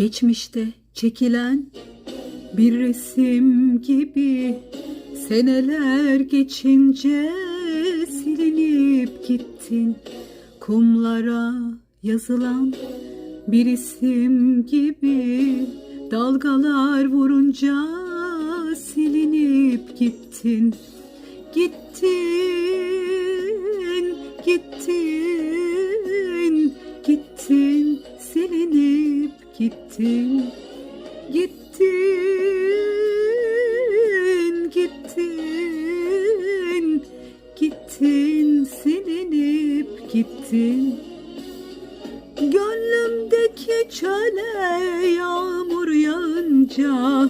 Geçmişte çekilen bir resim gibi seneler geçince silinip gittin. Kumlara yazılan bir isim gibi dalgalar vurunca silinip gittin. Gittin gittin gittin gittin gittin silinip gittin. Gönlümdeki çöle yağmur yağınca